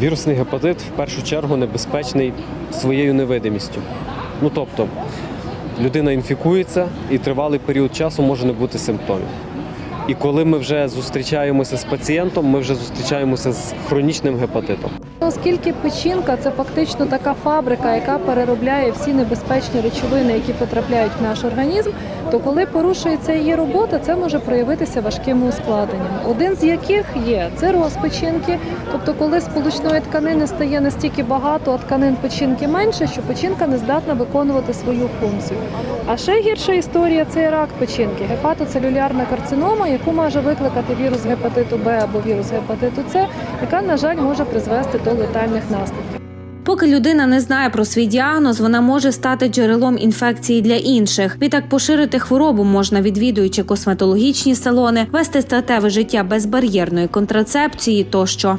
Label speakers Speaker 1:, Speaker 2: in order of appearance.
Speaker 1: Вірусний гепатит в першу чергу небезпечний своєю невидимістю. Ну тобто, людина інфікується і тривалий період часу може не бути симптомів. І коли ми вже зустрічаємося з пацієнтом, ми вже зустрічаємося з хронічним гепатитом.
Speaker 2: Оскільки печінка це фактично така фабрика, яка переробляє всі небезпечні речовини, які потрапляють в наш організм, то коли порушується її робота, це може проявитися важкими ускладненнями. Один з яких є цироз печінки, тобто коли сполучної тканини стає настільки багато, а тканин печінки менше, що печінка не здатна виконувати свою функцію. А ще гірша історія це рак печінки, гепатоцелюлярна карцинома, яку може викликати вірус гепатиту Б або вірус гепатиту С, яка, на жаль, може призвести до летальних наслідків.
Speaker 3: Поки людина не знає про свій діагноз, вона може стати джерелом інфекції для інших. Відтак поширити хворобу можна відвідуючи косметологічні салони, вести статеве життя без бар'єрної контрацепції тощо.